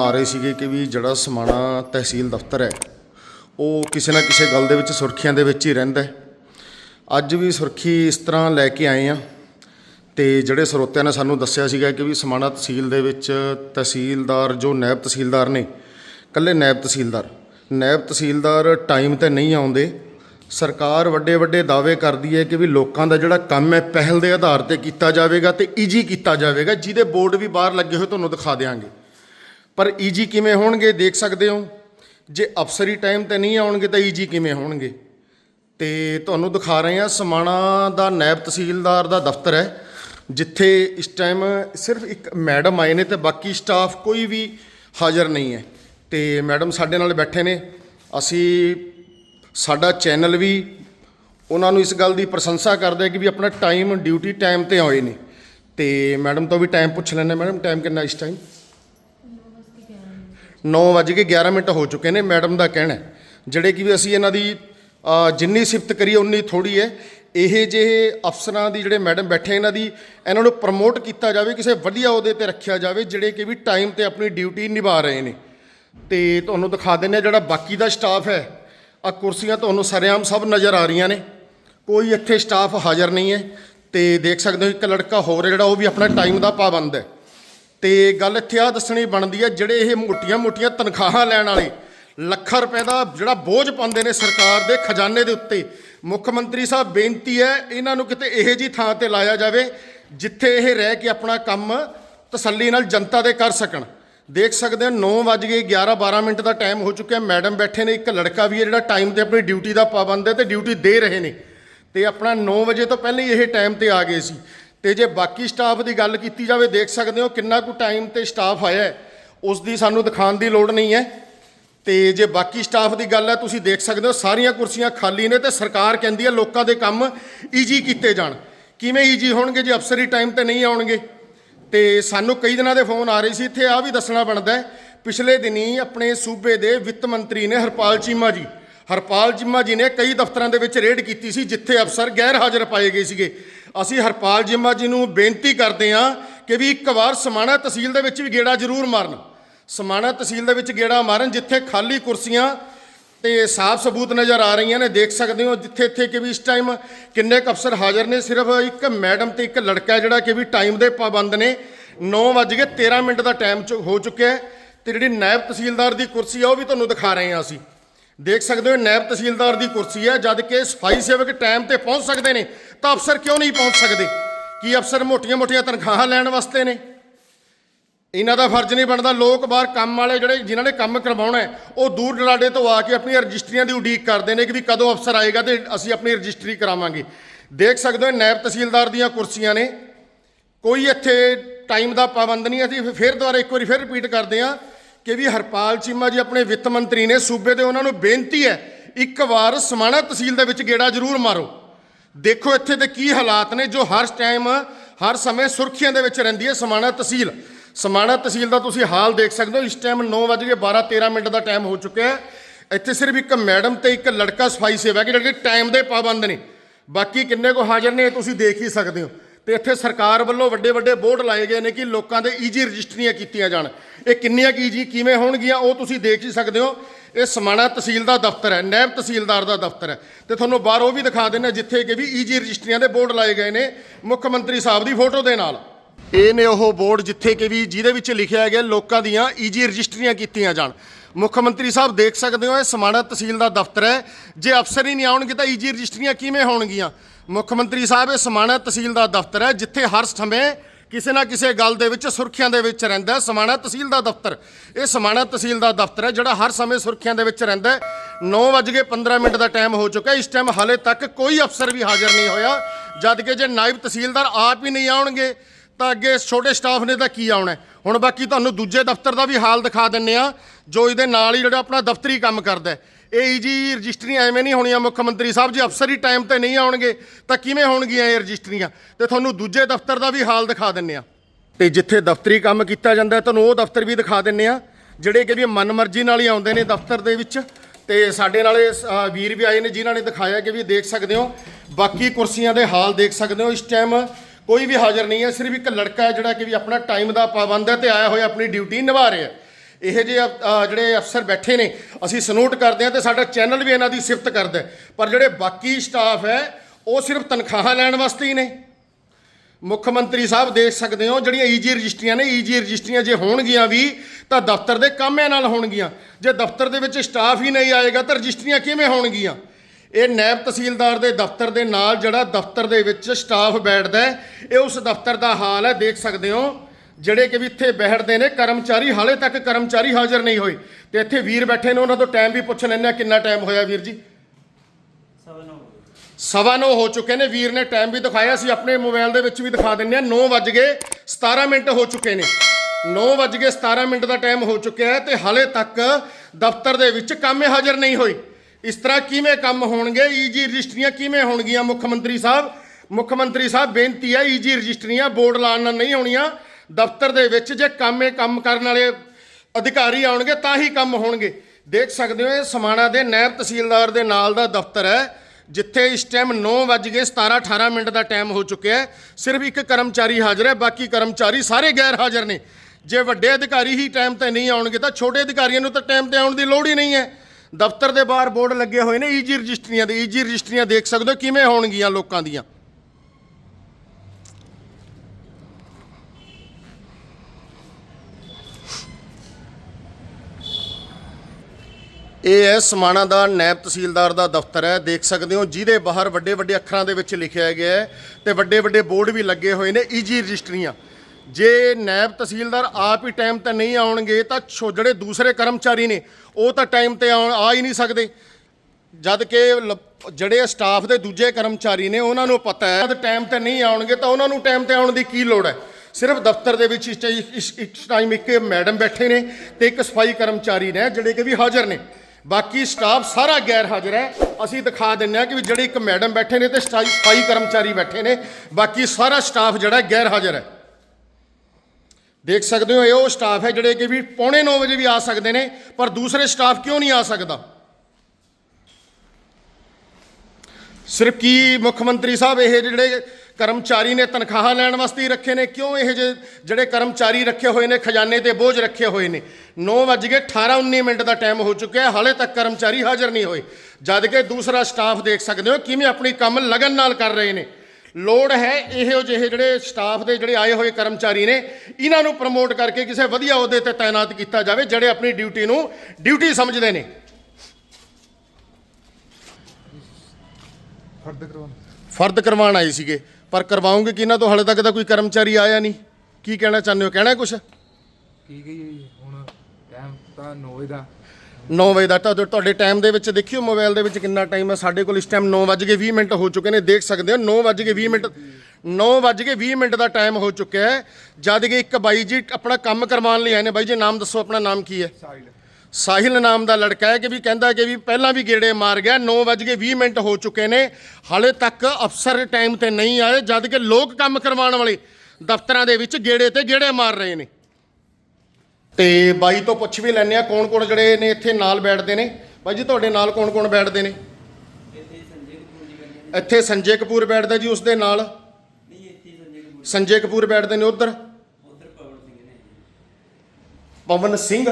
ਆ ਰਹੇ ਸੀਗੇ ਕਿ ਵੀ ਜਿਹੜਾ ਸਮਾਣਾ ਤਹਿਸੀਲ ਦਫ਼ਤਰ ਹੈ, ਉਹ ਕਿਸੇ ਨਾ ਕਿਸੇ ਗੱਲ ਦੇ ਵਿੱਚ ਸੁਰਖੀਆਂ ਦੇ ਵਿੱਚ ਹੀ ਰਹਿੰਦਾ ਅੱਜ ਵੀ ਸੁਰਖੀ ਇਸ ਤਰ੍ਹਾਂ ਲੈ ਕੇ ਆਏ ਆ ਤੇ ਜਿਹੜੇ ਸਰੋਤਿਆਂ ਨੇ ਸਾਨੂੰ ਦੱਸਿਆ ਸੀਗਾ ਕਿ ਵੀ ਸਮਾਣਾ ਤਹਿਸੀਲ ਦੇ ਵਿੱਚ ਤਹਿਸੀਲਦਾਰ, ਜੋ ਨਾਇਬ ਤਹਿਸੀਲਦਾਰ ਨੇ ਕੱਲੇ ਨਾਇਬ ਤਹਿਸੀਲਦਾਰ ਨਾਇਬ ਤਹਿਸੀਲਦਾਰ ਟਾਈਮ ਤੇ ਨਹੀਂ ਆਉਂਦੇ। ਸਰਕਾਰ ਵੱਡੇ ਵੱਡੇ ਦਾਅਵੇ ਕਰਦੀ ਹੈ ਕਿ ਵੀ ਲੋਕਾਂ ਦਾ ਜਿਹੜਾ ਕੰਮ ਹੈ, ਪਹਿਲ ਦੇ ਆਧਾਰ ਤੇ ਕੀਤਾ ਜਾਵੇਗਾ ਤੇ ਈਜੀ ਕੀਤਾ ਜਾਵੇਗਾ। ਜਿਹਦੇ ਬੋਰਡ ਵੀ ਬਾਹਰ ਲੱਗੇ ਹੋਏ, ਤੁਹਾਨੂੰ ਦਿਖਾ ਦੇਵਾਂਗੇ ਪਰ ਈਜੀ ਕਿਵੇਂ ਹੋਣਗੇ ਦੇਖ ਸਕਦੇ ਹੋ। ਜੇ ਅਫਸਰੀ ਟਾਈਮ ਤੇ ਨਹੀਂ ਆਉਣਗੇ ਤਾਂ ਈਜੀ ਕਿਵੇਂ ਹੋਣਗੇ। ਤੇ ਤੁਹਾਨੂੰ ਦਿਖਾ ਰਹੇ ਹਾਂ ਸਮਾਣਾ ਦਾ ਨਾਇਬ ਤਹਿਸੀਲਦਾਰ ਦਾ ਦਫ਼ਤਰ ਹੈ, ਜਿੱਥੇ ਇਸ ਟਾਈਮ ਸਿਰਫ ਇੱਕ ਮੈਡਮ ਆਏ ਨੇ ਤੇ ਬਾਕੀ ਸਟਾਫ ਕੋਈ ਵੀ ਹਾਜ਼ਰ ਨਹੀਂ ਹੈ। ਤੇ ਮੈਡਮ ਸਾਡੇ ਨਾਲ ਬੈਠੇ ਨੇ। ਅਸੀਂ, ਸਾਡਾ ਚੈਨਲ ਵੀ ਉਹਨਾਂ ਨੂੰ ਇਸ ਗੱਲ ਦੀ ਪ੍ਰਸ਼ੰਸਾ ਕਰਦੇ ਕਿ ਵੀ ਆਪਣਾ ਟਾਈਮ ਡਿਊਟੀ ਟਾਈਮ ਤੇ ਆਏ ਨੇ। ਤੇ ਮੈਡਮ ਤੋਂ ਵੀ ਟਾਈਮ ਪੁੱਛ ਲੈਂਦੇ ਮੈਡਮ ਟਾਈਮ ਕਿੰਨਾ ਇਸ ਟਾਈਮ 9:11 ਮਿੰਟ ਹੋ ਚੁੱਕੇ ਨੇ ਮੈਡਮ ਦਾ ਕਹਿਣਾ ਜਿਹੜੇ ਕਿ ਵੀ ਅਸੀਂ ਇਹਨਾਂ ਦੀ ਜਿੰਨੀ ਸਿਫਤ ਕਰੀਏ, ਉਨੀ ਥੋੜੀ ਹੈ। ਇਹ ਜਿਹੇ ਅਫਸਰਾਂ ਦੀ ਜਿਹੜੇ ਮੈਡਮ ਬੈਠੇ ਇਹਨਾਂ ਦੀ ਇਹਨਾਂ ਨੂੰ ਪ੍ਰਮੋਟ ਕੀਤਾ ਜਾਵੇ, ਕਿਸੇ ਵਧੀਆ ਅਹੁਦੇ ਤੇ ਰੱਖਿਆ ਜਾਵੇ, ਜਿਹੜੇ ਕਿ ਵੀ ਟਾਈਮ ਤੇ ਆਪਣੀ ਡਿਊਟੀ ਨਿਭਾ ਰਹੇ ਨੇ। ਤੇ ਤੁਹਾਨੂੰ ਦਿਖਾ ਦਿੰਦੇ ਹਾਂ ਜਿਹੜਾ ਬਾਕੀ ਦਾ ਸਟਾਫ ਹੈ। ਆ ਕੁਰਸੀਆਂ ਤੁਹਾਨੂੰ ਸਰੇਆਮ ਸਭ ਨਜ਼ਰ ਆ ਰਹੀਆਂ ਨੇ। ਕੋਈ ਇੱਥੇ ਸਟਾਫ ਹਾਜ਼ਰ ਨਹੀਂ ਹੈ। ਤੇ ਦੇਖ ਸਕਦੇ ਹੋ, ਇੱਕ ਲੜਕਾ ਹੋਰ ਹੈ ਜਿਹੜਾ, ਉਹ ਵੀ ਆਪਣਾ ਟਾਈਮ ਦਾ ਪਾਬੰਦ ਹੈ। ਤੇ ਗੱਲ ਇੱਥੇ ਆ ਦੱਸਣੀ ਬਣਦੀ ਹੈ ਜਿਹੜੇ ਇਹ ਮੋਟੀਆਂ-ਮੋਟੀਆਂ ਤਨਖਾਹਾਂ ਲੈਣ ਵਾਲੇ, ਲੱਖਾਂ ਰੁਪਏ ਦਾ ਜਿਹੜਾ ਬੋਝ ਪਾਉਂਦੇ ਨੇ ਸਰਕਾਰ ਦੇ ਖਜ਼ਾਨੇ ਦੇ ਉੱਤੇ। ਮੁੱਖ ਮੰਤਰੀ ਸਾਹਿਬ ਬੇਨਤੀ ਹੈ, ਇਹਨਾਂ ਨੂੰ ਕਿਤੇ ਇਹੋ ਜੀ ਥਾਂ ਤੇ ਲਾਇਆ ਜਾਵੇ, ਜਿੱਥੇ ਇਹ ਰਹਿ ਕੇ ਆਪਣਾ ਕੰਮ ਤਸੱਲੀ ਨਾਲ ਜਨਤਾ ਦੇ ਕਰ ਸਕਣ। ਦੇਖ ਸਕਦੇ ਹੋ 9:11 12 ਮਿੰਟ ਦਾ ਟਾਈਮ ਹੋ ਚੁੱਕਿਆ, ਮੈਡਮ ਬੈਠੇ ਨੇ, ਇੱਕ ਲੜਕਾ ਵੀ ਹੈ ਜਿਹੜਾ ਟਾਈਮ ਤੇ ਆਪਣੀ ਡਿਊਟੀ ਦਾ ਪਾਬੰਦ ਹੈ ਤੇ ਡਿਊਟੀ ਦੇ ਰਹੇ ਨੇ। ਤੇ ਆਪਣਾ 9 ਵਜੇ ਤੋਂ ਪਹਿਲਾਂ ਹੀ ਇਹ ਟਾਈਮ ਤੇ ਆ ਗਏ ਸੀ। ਤੇ ਜੇ ਬਾਕੀ ਸਟਾਫ ਦੀ ਗੱਲ ਕੀਤੀ ਜਾਵੇ, ਦੇਖ ਸਕਦੇ ਹੋ ਕਿੰਨਾ ਕੁ ਟਾਈਮ ਤੇ ਸਟਾਫ ਆਇਆ ਉਸ ਦੀ ਸਾਨੂੰ ਦਿਖਾਉਣ ਦੀ ਲੋੜ ਨਹੀਂ ਹੈ। ਤੇ ਜੇ ਬਾਕੀ ਸਟਾਫ ਦੀ ਗੱਲ ਹੈ, ਤੁਸੀਂ ਦੇਖ ਸਕਦੇ ਹੋ ਸਾਰੀਆਂ ਕੁਰਸੀਆਂ ਖਾਲੀ ਨੇ ਤੇ ਸਰਕਾਰ ਕਹਿੰਦੀ ਹੈ ਲੋਕਾਂ ਦੇ ਕੰਮ ਈਜੀ ਕੀਤੇ ਜਾਣ। ਕਿਵੇਂ ਈਜੀ ਹੋਣਗੇ ਜੇ ਅਫਸਰ ਹੀ ਟਾਈਮ ਤੇ ਨਹੀਂ ਆਉਣਗੇ? ਤੇ ਸਾਨੂੰ ਕਈ ਦਿਨਾਂ ਦੇ ਫੋਨ ਆ ਰਹੇ ਸੀ, ਇੱਥੇ ਆ ਵੀ ਦੱਸਣਾ ਬਣਦਾ ਪਿਛਲੇ ਦਿਨੀ ਆਪਣੇ ਸੂਬੇ ਦੇ ਵਿੱਤ ਮੰਤਰੀ ਨੇ ਹਰਪਾਲ ਚੀਮਾ ਜੀ, ਹਰਪਾਲ ਚੀਮਾ ਜੀ ਨੇ ਕਈ ਦਫ਼ਤਰਾਂ ਦੇ ਵਿੱਚ ਰੇਡ ਕੀਤੀ ਸੀ, ਜਿੱਥੇ ਅਫਸਰ ਗੈਰ ਹਾਜ਼ਰ ਪਾਏ ਗਏ ਸੀਗੇ। ਅਸੀਂ ਹਰਪਾਲ ਚੀਮਾ ਜੀ ਨੂੰ ਬੇਨਤੀ ਕਰਦੇ ਹਾਂ ਕਿ ਵੀ ਇੱਕ ਵਾਰ ਸਮਾਣਾ ਤਹਿਸੀਲ ਦੇ ਵਿੱਚ ਵੀ ਗੇੜਾ ਜ਼ਰੂਰ ਮਾਰਨ। ਸਮਾਣਾ ਤਹਿਸੀਲ ਦੇ ਵਿੱਚ ਗੇੜਾ ਮਾਰਨ ਜਿੱਥੇ ਖਾਲੀ ਕੁਰਸੀਆਂ ਤੇ ਸਾਫ਼ ਸਬੂਤ ਨਜ਼ਰ ਆ ਰਹੀਆਂ ਨੇ, ਦੇਖ ਸਕਦੇ ਹੋ ਜਿੱਥੇ ਇੱਥੇ ਕਿ ਵੀ ਇਸ ਟਾਈਮ ਕਿੰਨੇ ਕੁ ਅਫਸਰ ਹਾਜ਼ਰ ਨੇ। ਸਿਰਫ ਇੱਕ ਮੈਡਮ ਤੇ ਇੱਕ ਲੜਕਾ ਜਿਹੜਾ ਕਿ ਵੀ ਟਾਈਮ ਦੇ ਪਾਬੰਦ ਨੇ। 9:13 ਮਿੰਟ ਦਾ ਟਾਈਮ ਚ- ਹੋ ਚੁੱਕਿਆ ਹੈ ਤੇ ਜਿਹੜੀ ਨਾਇਬ ਤਹਿਸੀਲਦਾਰ ਦੀ ਕੁਰਸੀ ਆ, ਉਹ ਵੀ ਤੁਹਾਨੂੰ ਦਿਖਾ ਰਹੇ ਹਾਂ ਅਸੀਂ। ਦੇਖ ਸਕਦੇ ਹੋ, ਨੈਬ ਤਹਿਸੀਲਦਾਰ ਦੀ ਕੁਰਸੀ ਹੈ, ਜਦ ਕਿ ਸਫ਼ਾਈ ਸੇਵਕ ਟਾਈਮ ਤੇ ਪਹੁੰਚ ਸਕਦੇ ਨੇ, ਤਾਂ ਅਫਸਰ ਕਿਉਂ ਨਹੀਂ ਪਹੁੰਚ ਸਕਦੇ? ਕੀ ਅਫਸਰ ਮੋਟੀਆਂ-ਮੋਟੀਆਂ ਤਨਖਾਹਾਂ ਲੈਣ ਵਾਸਤੇ ਨੇ? ਇਹਨਾਂ ਦਾ ਫਰਜ਼ ਨਹੀਂ ਬਣਦਾ, ਲੋਕ ਬਾਹਰ ਕੰਮ ਵਾਲੇ ਜਿਹੜੇ, ਜਿਨ੍ਹਾਂ ਨੇ ਕੰਮ ਕਰਵਾਉਣਾ ਉਹ ਦੂਰ ਦਰਾਡੇ ਤੋਂ ਆ ਕੇ ਆਪਣੀਆਂ ਰਜਿਸਟਰੀਆਂ ਦੀ ਉਡੀਕ ਕਰਦੇ ਨੇ ਕਿ ਵੀ ਕਦੋਂ ਅਫਸਰ ਆਏਗਾ ਤੇ ਅਸੀਂ ਆਪਣੀ ਰਜਿਸਟਰੀ ਕਰਾਵਾਂਗੇ। ਦੇਖ ਸਕਦੇ ਹੋ, ਨੈਬ ਤਹਿਸੀਲਦਾਰ ਦੀਆਂ ਕੁਰਸੀਆਂ ਨੇ। ਕੋਈ ਇੱਥੇ ਟਾਈਮ ਦਾ ਪਾਬੰਦ ਨਹੀਂ ਅਸੀਂ ਫਿਰ ਦੁਬਾਰਾ ਇੱਕ ਵਾਰੀ ਫਿਰ ਰਿਪੀਟ ਕਰਦੇ ਹਾਂ। ਕਿ ਵੀ ਹਰਪਾਲ ਚੀਮਾ ਜੀ ਆਪਣੇ ਵਿੱਤ ਮੰਤਰੀ ਨੇ ਸੂਬੇ ਦੇ ਉਹਨਾਂ ਨੂੰ ਬੇਨਤੀ ਹੈ, ਇੱਕ ਵਾਰ ਸਮਾਣਾ ਤਹਿਸੀਲ ਦੇ ਵਿੱਚ ਗੇੜਾ ਜ਼ਰੂਰ ਮਾਰੋ। ਦੇਖੋ ਇੱਥੇ ਦੇ ਕੀ ਹਾਲਾਤ ਨੇ ਜੋ ਹਰ ਟਾਈਮ, ਹਰ ਸਮੇਂ ਸੁਰਖੀਆਂ ਦੇ ਵਿੱਚ ਰਹਿੰਦੀ ਹੈ ਸਮਾਣਾ ਤਹਿਸੀਲ। ਸਮਾਣਾ ਤਹਿਸੀਲ ਦਾ ਤੁਸੀਂ ਹਾਲ ਦੇਖ ਸਕਦੇ ਹੋ, ਇਸ ਟਾਈਮ 9:12 13 ਮਿੰਟ ਦਾ ਟਾਈਮ ਹੋ ਚੁੱਕਿਆ ਹੈ। ਇੱਥੇ ਸਿਰਫ ਇੱਕ ਮੈਡਮ ਤੇ ਇੱਕ ਲੜਕਾ ਸਫ਼ਾਈ ਸੇਵਾ ਸੇਵਕ ਜਿਹੜੇ ਟਾਈਮ ਦੇ ਪਾਬੰਦ ਨੇ। ਬਾਕੀ ਕਿੰਨੇ ਕੋ ਹਾਜ਼ਰ ਨੇ ਇਹ ਤੁਸੀਂ ਦੇਖ ਹੀ ਸਕਦੇ ਹੋ। ਤੇ ਇੱਥੇ ਸਰਕਾਰ ਵੱਲੋਂ ਵੱਡੇ ਵੱਡੇ ਬੋਰਡ ਲਾਏ ਗਏ ਨੇ ਕਿ ਲੋਕਾਂ ਦੇ ਈਜੀ ਰਜਿਸਟਰੀਆਂ ਕੀਤੀਆਂ ਜਾਣ। ਇਹ ਕਿੰਨੀਆਂ ਕੀ ਜੀ ਕਿਵੇਂ ਹੋਣਗੀਆਂ ਉਹ ਤੁਸੀਂ ਦੇਖ ਹੀ ਸਕਦੇ ਹੋ। ਇਹ ਸਮਾਣਾ ਤਹਿਸੀਲ ਦਾ ਦਫ਼ਤਰ ਹੈ ਨੈਬ ਤਹਿਸੀਲਦਾਰ ਦਾ ਦਫ਼ਤਰ ਹੈ। ਤੇ ਤੁਹਾਨੂੰ ਬਾਹਰ ਉਹ ਵੀ ਦਿਖਾ ਦਿੰਦੇ ਜਿੱਥੇ ਕਿ ਵੀ ਈਜੀ ਰਜਿਸਟਰੀਆਂ ਦੇ ਬੋਰਡ ਲਾਏ ਗਏ ਨੇ ਮੁੱਖ ਮੰਤਰੀ ਸਾਹਿਬ ਦੀ ਫੋਟੋ ਦੇ ਨਾਲ। ਇਹ ਨੇ ਉਹ ਬੋਰਡ ਜਿੱਥੇ ਕਿ ਵੀ ਜਿਹਦੇ ਵਿੱਚ ਲਿਖਿਆ ਗਿਆ ਲੋਕਾਂ ਦੀਆਂ ਈਜੀ ਰਜਿਸਟਰੀਆਂ ਕੀਤੀਆਂ ਜਾਣ। ਮੁੱਖ ਮੰਤਰੀ ਸਾਹਿਬ ਦੇਖ ਸਕਦੇ ਹੋ, ਇਹ ਸਮਾਣਾ ਤਹਿਸੀਲ ਦਾ ਦਫ਼ਤਰ ਹੈ। ਜੇ ਅਫਸਰ ਹੀ ਨਹੀਂ ਆਉਣਗੇ ਤਾਂ ਈਜੀ ਰਜਿਸਟਰੀਆਂ ਕਿਵੇਂ ਹੋਣਗੀਆਂ? ਮੁੱਖ ਮੰਤਰੀ ਸਾਹਿਬ, ਇਹ ਸਮਾਣਾ ਤਹਿਸੀਲ ਦਾ ਦਫ਼ਤਰ ਹੈ, ਜਿੱਥੇ ਹਰ ਸਮੇਂ ਕਿਸੇ ਨਾ ਕਿਸੇ ਗੱਲ ਦੇ ਵਿੱਚ ਸੁਰਖੀਆਂ ਦੇ ਵਿੱਚ ਰਹਿੰਦਾ ਸਮਾਣਾ ਤਹਿਸੀਲ ਦਾ ਦਫ਼ਤਰ, ਇਹ ਸਮਾਣਾ ਤਹਿਸੀਲ ਦਾ ਦਫ਼ਤਰ ਹੈ, ਜਿਹੜਾ ਹਰ ਸਮੇਂ ਸੁਰਖੀਆਂ ਦੇ ਵਿੱਚ ਰਹਿੰਦਾ ਹੈ। 9:15 ਮਿੰਟ ਦਾ ਟਾਈਮ ਹੋ ਚੁੱਕਾ ਇਸ ਟਾਈਮ ਹਾਲੇ ਤੱਕ ਕੋਈ ਅਫਸਰ ਵੀ ਹਾਜ਼ਰ ਨਹੀਂ ਹੋਇਆ। ਜਦ ਕਿ ਜੇ ਨਾਇਬ ਤਹਿਸੀਲਦਾਰ ਆਪ ਹੀ ਨਹੀਂ ਆਉਣਗੇ, ਤਾਂ ਅੱਗੇ ਛੋਟੇ ਸਟਾਫ ਨੇ ਤਾਂ ਕੀ ਆਉਣਾ ਹੁਣ ਬਾਕੀ ਤੁਹਾਨੂੰ ਦੂਜੇ ਦਫ਼ਤਰ ਦਾ ਵੀ ਹਾਲ ਦਿਖਾ ਦਿੰਨੇ ਆ ਜੋ ਇਹਦੇ ਨਾਲ ਹੀ ਜਿਹੜਾ ਆਪਣਾ ਦਫ਼ਤਰੀ ਕੰਮ ਕਰਦਾ ਇਹ ਜੀ ਰਜਿਸਟਰੀਆਂ ਐਵੇਂ ਨਹੀਂ ਹੋਣੀਆਂ, ਮੁੱਖ ਮੰਤਰੀ ਸਾਹਿਬ ਜੀ ਅਫਸਰ ਹੀ ਟਾਈਮ ਤੇ ਨਹੀਂ ਆਉਣਗੇ, ਤਾਂ ਕਿਵੇਂ ਹੋਣਗੀਆਂ ਇਹ ਰਜਿਸਟਰੀਆਂ? ਤੇ ਤੁਹਾਨੂੰ ਦੂਜੇ ਦਫ਼ਤਰ ਦਾ ਵੀ ਹਾਲ ਦਿਖਾ ਦਿੰਨੇ ਆ ਤੇ ਜਿੱਥੇ ਦਫ਼ਤਰੀ ਕੰਮ ਕੀਤਾ ਜਾਂਦਾ, ਤੁਹਾਨੂੰ ਉਹ ਦਫ਼ਤਰ ਵੀ ਦਿਖਾ ਦਿੰਨੇ ਆ ਜਿਹੜੇ ਕਿ ਵੀ ਮਨਮਰਜ਼ੀ ਨਾਲ ਹੀ ਆਉਂਦੇ ਨੇ ਦਫ਼ਤਰ ਦੇ ਵਿੱਚ। ਤੇ ਸਾਡੇ ਨਾਲੇ ਵੀਰ ਵੀ ਆਏ ਨੇ, ਜਿਨ੍ਹਾਂ ਨੇ ਦਿਖਾਇਆ ਕਿ ਵੀ ਦੇਖ ਸਕਦੇ ਹੋ। ਬਾਕੀ ਕੁਰਸੀਆਂ ਦੇ ਹਾਲ ਦੇਖ ਸਕਦੇ ਹੋ। ਇਸ ਟਾਈਮ ਕੋਈ ਵੀ ਹਾਜ਼ਰ ਨਹੀਂ ਹੈ, ਸਿਰਫ ਇੱਕ ਲੜਕਾ ਹੈ ਜਿਹੜਾ ਕਿ ਵੀ ਆਪਣਾ ਟਾਈਮ ਦਾ ਪਾਬੰਦ ਹੈ ਤੇ ਆਇਆ ਹੋਇਆ, ਆਪਣੀ ਡਿਊਟੀ ਨਿਭਾ ਰਿਹਾ ਹੈ। ਇਹ ਜਿਹੇ ਅਫ- ਜਿਹੜੇ ਅਫਸਰ ਬੈਠੇ ਨੇ, ਅਸੀਂ ਸਨੋਟ ਕਰਦੇ ਹਾਂ ਤੇ ਸਾਡਾ ਚੈਨਲ ਵੀ ਇਹਨਾਂ ਦੀ ਸਿਫਤ ਕਰਦਾ ਪਰ ਜਿਹੜੇ ਬਾਕੀ ਸਟਾਫ ਹੈ, ਉਹ ਸਿਰਫ ਤਨਖਾਹਾਂ ਲੈਣ ਵਾਸਤੇ ਹੀ ਨੇ। ਮੁੱਖ ਮੰਤਰੀ ਸਾਹਿਬ ਦੇਖ ਸਕਦੇ ਹੋ, ਜਿਹੜੀਆਂ ਈਜੀ ਰਜਿਸਟਰੀਆਂ ਨੇ ਈਜੀ ਰਜਿਸਟਰੀਆਂ ਜੇ ਹੋਣਗੀਆਂ ਵੀ, ਤਾਂ ਦਫ਼ਤਰ ਦੇ ਕੰਮਿਆਂ ਨਾਲ ਹੋਣਗੀਆਂ। ਜੇ ਦਫ਼ਤਰ ਦੇ ਵਿੱਚ ਸਟਾਫ ਹੀ ਨਹੀਂ ਆਏਗਾ, ਤਾਂ ਰਜਿਸਟਰੀਆਂ ਕਿਵੇਂ ਹੋਣਗੀਆਂ? ਇਹ ਨੈਬ ਤਹਿਸੀਲਦਾਰ ਦੇ ਦਫ਼ਤਰ ਦੇ ਨਾਲ ਜਿਹੜਾ ਦਫ਼ਤਰ ਦੇ ਵਿੱਚ ਸਟਾਫ ਬੈਠਦਾ ਇਹ ਉਸ ਦਫ਼ਤਰ ਦਾ ਹਾਲ ਹੈ, ਦੇਖ ਸਕਦੇ ਹੋ। ਜਿਹੜੇ ਕਿ ਵੀ ਇੱਥੇ ਬੈਠਦੇ ਨੇ, ਕਰਮਚਾਰੀ ਹਾਲੇ ਤੱਕ ਕਰਮਚਾਰੀ ਹਾਜ਼ਰ ਨਹੀਂ ਹੋਏ। ਤੇ ਇੱਥੇ ਵੀਰ ਬੈਠੇ ਨੇ, ਉਹਨਾਂ ਤੋਂ ਟਾਈਮ ਵੀ ਪੁੱਛ ਲੈਂਦੇ ਆ ਕਿੰਨਾ ਟਾਈਮ ਹੋਇਆ ਵੀਰ ਜੀ? ਸਵਾ ਨੌ ਹੋ ਚੁੱਕੇ ਨੇ, ਵੀਰ ਨੇ ਟਾਈਮ ਵੀ ਦਿਖਾਇਆ ਸੀ, ਆਪਣੇ ਮੋਬਾਈਲ ਦੇ ਵਿੱਚ ਵੀ ਦਿਖਾ ਦਿੰਦੇ ਆ 9 ਵੱਜ ਗਏ 17 ਮਿੰਟ ਹੋ ਚੁੱਕੇ ਨੇ। 9 ਵੱਜ ਗਏ 17 ਮਿੰਟ ਦਾ ਟਾਈਮ ਹੋ ਚੁੱਕਿਆ ਹੈ ਤੇ ਹਾਲੇ ਤੱਕ ਦਫ਼ਤਰ ਦੇ ਵਿੱਚ ਕੰਮ ਹਾਜ਼ਰ ਨਹੀਂ ਹੋਈ ਇਸ ਤਰ੍ਹਾਂ ਕਿਵੇਂ ਕੰਮ ਹੋਣਗੇ? ਈਜੀ ਰਜਿਸਟਰੀਆਂ ਕਿਵੇਂ ਹੋਣਗੀਆਂ? ਮੁੱਖ ਮੰਤਰੀ ਸਾਹਿਬ, ਮੁੱਖ ਮੰਤਰੀ ਸਾਹਿਬ, ਬੇਨਤੀ ਹੈ ਈਜੀ ਰਜਿਸਟਰੀਆਂ ਬੋਰਡ ਲਾਉਣ ਨਾਲ ਨਹੀਂ ਹੋਣੀਆਂ ਦਫ਼ਤਰ ਦੇ ਵਿੱਚ ਜੇ ਕੰਮੇ ਕੰਮ ਕਰਨ ਵਾਲੇ ਅਧਿਕਾਰੀ ਆਉਣਗੇ ਤਾਂ ਹੀ ਕੰਮ ਹੋਣਗੇ। ਦੇਖ ਸਕਦੇ ਹੋ ਇਹ ਸਮਾਣਾ ਦੇ ਨਾਇਬ ਤਹਿਸੀਲਦਾਰ ਦੇ ਨਾਲ ਦਾ ਦਫ਼ਤਰ ਹੈ, ਜਿੱਥੇ ਇਸ ਟਾਈਮ 9 ਵੱਜ ਗਏ 17 18 ਮਿੰਟ ਦਾ ਟਾਈਮ ਹੋ ਚੁੱਕਿਆ ਹੈ। ਸਿਰਫ ਇੱਕ ਕਰਮਚਾਰੀ ਹਾਜ਼ਰ ਹੈ, ਬਾਕੀ ਕਰਮਚਾਰੀ ਸਾਰੇ ਗੈਰ ਹਾਜ਼ਰ ਨੇ। ਜੇ ਵੱਡੇ ਅਧਿਕਾਰੀ ਹੀ ਟਾਈਮ ਤੇ ਨਹੀਂ ਆਉਣਗੇ ਤਾਂ ਛੋਟੇ ਅਧਿਕਾਰੀਆਂ ਨੂੰ ਤਾਂ ਟਾਈਮ ਤੇ ਆਉਣ ਦੀ ਲੋੜ ਹੀ ਨਹੀਂ ਹੈ। ਦਫ਼ਤਰ ਦੇ ਬਾਹਰ ਬੋਰਡ ਲੱਗੇ ਹੋਏ ਨੇ ਈਜੀ ਰਜਿਸਟਰੀਆਂ ਦੇ ਈਜੀ ਰਜਿਸਟਰੀਆਂ ਦੇਖ ਸਕਦੇ ਹੋ ਕਿਵੇਂ ਹੋਣਗੀਆਂ ਲੋਕਾਂ ਦੀਆਂ। ਇਹ ਹੈ ਸਮਾਣਾ ਦਾ ਨਾਇਬ ਤਹਿਸੀਲਦਾਰ ਦਾ ਦਫ਼ਤਰ ਹੈ। ਦੇਖ ਸਕਦੇ ਹੋ, ਜਿਹਦੇ ਬਾਹਰ ਵੱਡੇ ਵੱਡੇ ਅੱਖਰਾਂ ਦੇ ਵਿੱਚ ਲਿਖਿਆ ਗਿਆ ਹੈ ਤੇ ਵੱਡੇ ਵੱਡੇ ਬੋਰਡ ਵੀ ਲੱਗੇ ਹੋਏ ਨੇ, ਈਜੀ ਰਜਿਸਟਰੀਆਂ। ਜੇ ਨਾਇਬ ਤਹਿਸੀਲਦਾਰ ਆਪ ਹੀ ਟਾਈਮ ਤੇ ਨਹੀਂ ਆਉਣਗੇ, ਤਾਂ ਛੋ- ਜਿਹੜੇ ਦੂਸਰੇ ਕਰਮਚਾਰੀ ਨੇ, ਉਹ ਤਾਂ ਟਾਈਮ ਤੇ ਆਉਣ, ਆ ਹੀ ਨਹੀਂ ਸਕਦੇ। ਜਦ ਕਿ ਲ- ਜਿਹੜੇ ਸਟਾਫ ਦੇ ਦੂਜੇ ਕਰਮਚਾਰੀ ਨੇ, ਉਹਨਾਂ ਨੂੰ ਪਤਾ ਹੈ, ਜਦ ਟਾਈਮ ਤੇ ਨਹੀਂ ਆਉਣਗੇ, ਤਾਂ ਉਹਨਾਂ ਨੂੰ ਟਾਈਮ ਤੇ ਆਉਣ ਦੀ ਕੀ ਲੋੜ ਹੈ? ਸਿਰਫ ਦਫ਼ਤਰ ਦੇ ਵਿੱਚ ਇਸ ਟ- ਇਸ ਇਸ ਟਾਈਮ ਇੱਕ ਮੈਡਮ ਬੈਠੇ ਨੇ ਤੇ ਇੱਕ ਸਫ਼ਾਈ ਕਰਮਚਾਰੀ ਨੇ, ਜਿਹੜੇ ਕਿ ਵੀ ਹਾਜ਼ਰ ਨੇ। ਬਾਕੀ ਸਟਾਫ ਸਾਰਾ ਗੈਰ ਹਾਜ਼ਰ ਹੈ। ਅਸੀਂ ਦਿਖਾ ਦਿੰਨੇ ਆ ਕਿ ਵੀ ਜਿਹੜੇ ਇੱਕ ਮੈਡਮ ਬੈਠੇ ਨੇ ਤੇ ਸਟਾਈ- ਸਫ਼ਾਈ ਕਰਮਚਾਰੀ ਬੈਠੇ ਨੇ। ਬਾਕੀ ਸਾਰਾ ਸਟਾਫ ਜਿਹੜਾ ਗੈਰ ਹਾਜ਼ਰ ਹੈ। ਦੇਖ ਸਕਦੇ ਹੋ, ਇਹ ਉਹ ਸਟਾਫ ਹੈ ਜਿਹੜੇ ਕਿ ਵੀ ਪੌਣੇ 9 ਵਜੇ ਵੀ ਆ ਸਕਦੇ ਨੇ, ਪਰ ਦੂਸਰੇ ਸਟਾਫ ਕਿਉਂ ਨਹੀਂ ਆ ਸਕਦਾ? ਸਿਰਫ ਕੀ ਮੁੱਖ ਮੰਤਰੀ ਸਾਹਿਬ ਇਹ ਜਿਹੜੇ ਕਰਮਚਾਰੀ ਨੇ ਤਨਖਾਹਾਂ ਲੈਣ ਵਾਸਤੇ ਹੀ ਰੱਖੇ ਨੇ? ਕਿਉਂ ਇਹ ਜਿਹੇ ਜਿਹੜੇ ਕਰਮਚਾਰੀ ਰੱਖੇ ਹੋਏ ਨੇ, ਖਜ਼ਾਨੇ ਤੇ ਬੋਝ ਰੱਖੇ ਹੋਏ ਨੇ? 9 ਵੱਜ ਕੇ 18 19 ਮਿੰਟ ਦਾ ਟਾਈਮ ਹੋ ਚੁੱਕਿਆ ਹਾਲੇ ਤੱਕ ਕਰਮਚਾਰੀ ਹਾਜ਼ਰ ਨਹੀਂ ਹੋਏ। ਜਦ ਕਿ ਦੂਸਰਾ ਸਟਾਫ ਦੇਖ ਸਕਦੇ ਹੋ, ਕਿਵੇਂ ਆਪਣੀ ਕੰਮ ਲਗਨ ਨਾਲ ਕਰ ਰਹੇ ਨੇ। ਲੋੜ ਹੈ ਇਹੋ ਜਿਹੇ ਜਿਹੜੇ ਸਟਾਫ ਦੇ ਜਿਹੜੇ ਆਏ ਹੋਏ ਕਰਮਚਾਰੀ ਨੇ, ਇਹਨਾਂ ਨੂੰ ਪ੍ਰਮੋਟ ਕਰਕੇ ਕਿਸੇ ਵਧੀਆ ਅਹੁਦੇ ਤੇ ਤਾਇਨਾਤ ਕੀਤਾ ਜਾਵੇ, ਜਿਹੜੇ ਆਪਣੀ ਡਿਊਟੀ ਨੂੰ ਡਿਊਟੀ ਸਮਝਦੇ ਨੇ। ਫਰਦ ਕਰਵਾ ਫਰਦ ਕਰਵਾਉਣ ਆਏ ਸੀਗੇ। ਪਰ ਕਰਵਾਉਂਗੇ ਕਿ ਇਹਨਾਂ ਤੋਂ ਹਾਲੇ ਤੱਕ ਤਾਂ ਕੋਈ ਕਰਮਚਾਰੀ ਆਇਆ ਨਹੀਂ। ਕੀ ਕਹਿਣਾ ਚਾਹੁੰਦੇ ਹੋ? ਕਹਿਣਾ ਕੁਛ? ਕੀ ਗਈ ਹੁਣ ਟਾਈਮ ਤਾਂ 9 ਵਜੇ ਦਾ। 9 ਵਜੇ ਦਾ। ਤਾਂ ਤੁਹਾਡੇ ਟਾਈਮ ਦੇ ਵਿੱਚ ਦੇਖਿਓ ਮੋਬਾਈਲ ਦੇ ਵਿੱਚ ਕਿੰਨਾ ਟਾਈਮ ਹੈ। ਸਾਡੇ ਕੋਲ ਇਸ ਟਾਈਮ 9:20 ਮਿੰਟ ਹੋ ਚੁੱਕੇ ਨੇ। ਦੇਖ ਸਕਦੇ ਹੋ 9:20 ਮਿੰਟ 9:20 ਮਿੰਟ ਦਾ ਟਾਈਮ ਹੋ ਚੁੱਕਿਆ ਹੈ। ਜਦ ਕਿ ਇੱਕ ਬਾਈ ਜੀ ਆਪਣਾ ਕੰਮ ਕਰਵਾਉਣ ਲਈ ਆਏ ਨੇ। ਬਾਈ ਜੀ ਨਾਮ ਦੱਸੋ ਆਪਣਾ ਨਾਮ ਕੀ ਹੈ? ਸਾਈਡ ਸਾਹਿਲ ਨਾਮ ਦਾ ਲੜਕਾ ਹੈ ਕਿ ਵੀ ਕਹਿੰਦਾ ਕਿ ਵੀ ਪਹਿਲਾਂ ਵੀ ਗੇੜੇ ਮਾਰ ਗਿਆ 9:20 ਮਿੰਟ ਹੋ ਚੁੱਕੇ ਨੇ। ਹਾਲੇ ਤੱਕ ਅਫਸਰ ਟਾਈਮ ਤੇ ਨਹੀਂ ਆਏ, ਜਦ ਕਿ ਲੋਕ ਕੰਮ ਕਰਵਾਉਣ ਵਾਲੇ ਦਫ਼ਤਰਾਂ ਦੇ ਵਿੱਚ ਗੇੜੇ ਤੇ ਗੇੜੇ ਮਾਰ ਰਹੇ ਨੇ। ਤੇ ਬਾਈ ਤੋਂ ਪੁੱਛ ਵੀ ਲੈਂਦੇ ਆ ਕੌਣ ਕੌਣ ਜਿਹੜੇ ਨੇ ਇੱਥੇ ਨਾਲ ਬੈਠਦੇ ਨੇ? ਬਾਈ ਜੀ, ਤੁਹਾਡੇ ਨਾਲ ਕੌਣ ਕੌਣ ਬੈਠਦੇ ਨੇ? ਇੱਥੇ ਸੰਜੇ ਕਪੂਰ ਬੈਠਦਾ ਜੀ ਉਸ ਦੇ ਨਾਲ। ਸੰਜੇ ਕਪੂਰ ਬੈਠਦੇ ਨੇ ਉਧਰ। ਪਵਨ ਸਿੰਘ।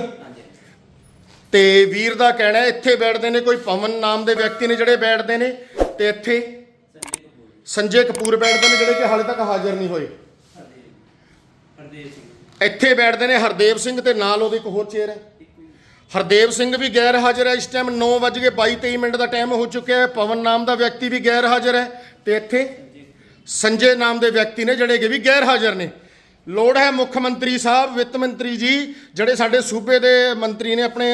ਤੇ ਵੀਰ ਦਾ ਕਹਿਣਾ ਹੈ, ਇੱਥੇ ਬੈਠਦੇ ਨੇ, ਕੋਈ ਪਵਨ ਨਾਮ ਦੇ ਵਿਅਕਤੀ ਨੇ ਜਿਹੜੇ ਬੈਠਦੇ ਨੇ, ਤੇ ਇੱਥੇ ਸੰਜੇ ਕਪੂਰ ਬੈਠਦੇ ਨੇ ਜਿਹੜੇ ਕਿ ਹਾਲੇ ਤੱਕ ਹਾਜ਼ਰ ਨਹੀਂ ਹੋਏ। ਇੱਥੇ ਬੈਠਦੇ ਨੇ ਹਰਦੇਵ ਸਿੰਘ ਤੇ ਨਾਲ ਉਹਦੇ ਇੱਕ ਹੋਰ ਚੇਅਰ ਹੈ। ਹਰਦੇਵ ਸਿੰਘ ਵੀ ਗੈਰ ਹਾਜ਼ਰ ਹੈ, ਇਸ ਟਾਈਮ 9:22 23 ਮਿੰਟ ਦਾ ਟਾਈਮ ਹੋ ਚੁੱਕਿਆ ਹੈ। ਪਵਨ ਨਾਮ ਦਾ ਵਿਅਕਤੀ ਵੀ ਗੈਰ ਹਾਜ਼ਰ ਹੈ, ਤੇ ਇੱਥੇ ਸੰਜੇ ਨਾਮ ਦੇ ਵਿਅਕਤੀ ਨੇ ਜਿਹੜੇ ਕਿ ਵੀ ਗੈਰ ਹਾਜ਼ਰ ਨੇ। ਲੋੜ ਹੈ ਮੁੱਖ ਮੰਤਰੀ ਸਾਹਿਬ, ਵਿੱਤ ਮੰਤਰੀ ਜੀ, ਜਿਹੜੇ ਸਾਡੇ ਸੂਬੇ ਦੇ ਮੰਤਰੀ ਨੇ, ਆਪਣੇ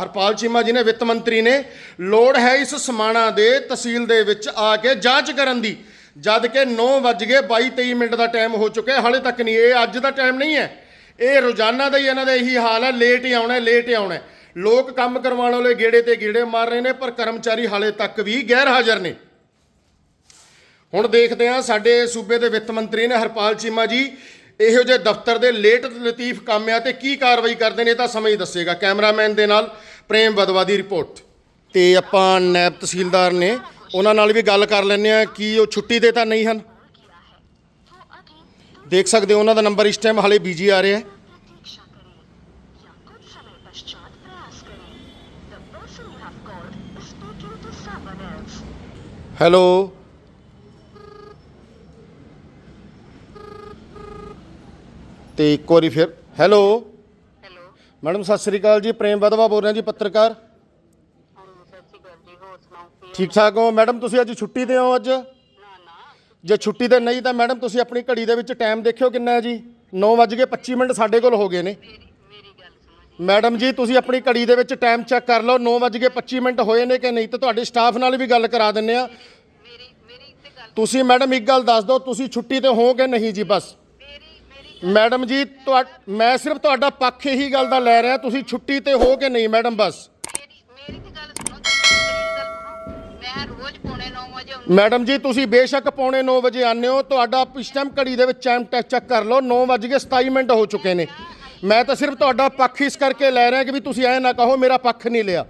ਹਰਪਾਲ ਚੀਮਾ ਜੀ ਨੇ, ਵਿੱਤ ਮੰਤਰੀ ਨੇ, ਲੋੜ ਹੈ ਇਸ ਸਮਾਣਾ ਦੇ ਤਹਿਸੀਲ ਦੇ ਵਿੱਚ ਆ ਕੇ ਜਾਂਚ ਕਰਨ ਦੀ। ਜਦ ਕਿ 9 ਵੱਜ ਗਏ 22 23 ਮਿੰਟ ਦਾ ਟਾਈਮ ਹੋ ਚੁੱਕਿਆ ਹਾਲੇ ਤੱਕ ਨਹੀਂ, ਇਹ ਅੱਜ ਦਾ ਟਾਈਮ ਨਹੀਂ ਹੈ। ਇਹ ਰੋਜ਼ਾਨਾ ਦਾ ਹੀ ਇਹਨਾਂ ਦਾ ਇਹੀ ਹਾਲ ਹੈ, ਲੇਟ ਹੀ ਆਉਣਾ ਲੇਟ ਹੀ ਆਉਣਾ ਲੋਕ ਕੰਮ ਕਰਵਾਉਣ ਵਾਲੇ ਗੇੜੇ ਤੇ ਗੇੜੇ ਮਾਰ ਰਹੇ ਨੇ, ਪਰ ਕਰਮਚਾਰੀ ਹਾਲੇ ਤੱਕ ਵੀ ਗੈਰ ਹਾਜ਼ਰ ਨੇ। ਹੁਣ ਦੇਖਦੇ ਹਾਂ, ਸਾਡੇ ਸੂਬੇ ਦੇ ਵਿੱਤ ਮੰਤਰੀ ਨੇ ਹਰਪਾਲ ਚੀਮਾ ਜੀ ਇਹੋ ਜਿਹੇ ਦਫ਼ਤਰ ਦੇ ਲੇਟ ਲਤੀਫ ਕੰਮ ਆ ਤੇ ਕੀ ਕਾਰਵਾਈ ਕਰਦੇ ਨੇ ਇਹ ਤਾਂ ਸਮਝ ਦੱਸੇਗਾ। ਕੈਮਰਾਮੈਨ ਦੇ ਨਾਲ ਪ੍ਰੇਮ ਬਦਵਾ ਦੀ ਰਿਪੋਰਟ। ਤੇ ਆਪਾਂ ਨੈਬ ਤਹਿਸੀਲਦਾਰ ਨੇ ਉਹਨਾਂ ਨਾਲ ਵੀ ਗੱਲ ਕਰ ਲੈਂਦੇ ਆ ਕਿ ਉਹ ਛੁੱਟੀ ਦੇ ਤਾਂ ਨਹੀਂ ਹਨ। ਦੇਖ ਸਕਦੇ ਹੋ ਉਹਨਾਂ ਦਾ ਨੰਬਰ ਇਸ ਟਾਈਮ ਹਲੇ ਬੀਜੀ ਆ ਰਿਹਾ ਹੈ। ਹੈਲੋ। ਤੇ ਇੱਕ ਵਾਰੀ ਫਿਰ hello. Hello. Madam Sat Sri ਅਕਾਲ ਜੀ ਪ੍ਰੇਮ ਵਦਵਾ ਬੋਲ ਰਿਹਾ ਜੀ ਪੱਤਰਕਾਰ। ਹਾਂਜੀ ਸਤਿ ਸ਼੍ਰੀ ਅਕਾਲ ਜੀ ਹੋਰ ਸੁਣਾਓ ਕੀ ਠੀਕ ਠਾਕ ਹੋ? ਮੈਡਮ ਤੁਸੀਂ ਅੱਜ ਛੁੱਟੀ ਤੇ ਹੋ ਅੱਜ? ਨਾ ਨਾ। ਜੇ ਛੁੱਟੀ ਤੇ ਨਹੀਂ ਤਾਂ ਮੈਡਮ ਤੁਸੀਂ ਆਪਣੀ ਘੜੀ ਦੇ ਵਿੱਚ ਟਾਈਮ ਦੇਖਿਓ ਕਿੰਨਾ ਹੈ ਜੀ। 9:25 ਮਿੰਟ ਸਾਡੇ ਕੋਲ ਹੋ ਗਏ ਨੇ। ਮੇਰੀ ਮੇਰੀ ਗੱਲ ਸੁਣੋ ਜੀ। ਮੈਡਮ ਜੀ ਤੁਸੀਂ ਆਪਣੀ ਘੜੀ ਦੇ ਵਿੱਚ ਟਾਈਮ ਚੈੱਕ ਕਰ ਲਓ 9:25 ਮਿੰਟ ਹੋਏ ਨੇ ਕਿ ਨਹੀਂ ਤਾਂ ਤੁਹਾਡੇ ਸਟਾਫ ਨਾਲ ਵੀ ਗੱਲ ਕਰਾ ਦਿੰਨੇ ਆ ਮੇਰੀ ਮੇਰੀ ਤੇ ਗੱਲ ਤੁਸੀਂ ਮੈਡਮ ਇੱਕ ਗੱਲ ਦੱਸ ਦਿਓ ਤੁਸੀਂ ਛੁੱਟੀ ਤੇ ਹੋ ਕਿ ਨਹੀਂ ਜੀ ਬਸ? ਮੈਡਮ ਜੀ ਤੁਹਾ ਮੈਂ ਸਿਰਫ ਤੁਹਾਡਾ ਪੱਖ ਹੀ ਗੱਲ ਦਾ ਲੈ ਰਿਹਾ ਤੁਸੀਂ ਛੁੱਟੀ ਤੇ ਹੋ ਕਿ ਨਹੀਂ ਮੈਡਮ ਬਸ। ਮੇਰੀ ਮੇਰੀ ਤੇ ਗੱਲ ਸੁਣੋ ਤੁਸੀਂ ਮੇਰੀ ਗੱਲ ਸੁਣੋ। ਮੈਂ ਰੋਜ਼ ਪੌਣੇ 9 ਵਜੇ ਆਉਂਦੀ ਮੈਡਮ ਜੀ ਤੁਸੀਂ ਬੇਸ਼ੱਕ ਪੌਣੇ 9 ਵਜੇ ਆਨੇ ਹੋ ਤੁਹਾਡਾ ਇਸ ਟਾਈਮ ਘੜੀ ਦੇ ਵਿੱਚ ਟਾਈਮ ਚੈੱਕ ਕਰ ਲਓ 9:27 ਮਿੰਟ ਹੋ ਚੁੱਕੇ ਨੇ। ਮੈਂ ਤਾਂ ਸਿਰਫ ਤੁਹਾਡਾ ਪੱਖ ਇਸ ਕਰਕੇ ਲੈ ਰਿਹਾ ਕਿ ਵੀ ਤੁਸੀਂ ਐ ਨਾ ਕਹੋ ਮੇਰਾ ਪੱਖ ਨਹੀਂ ਲਿਆ।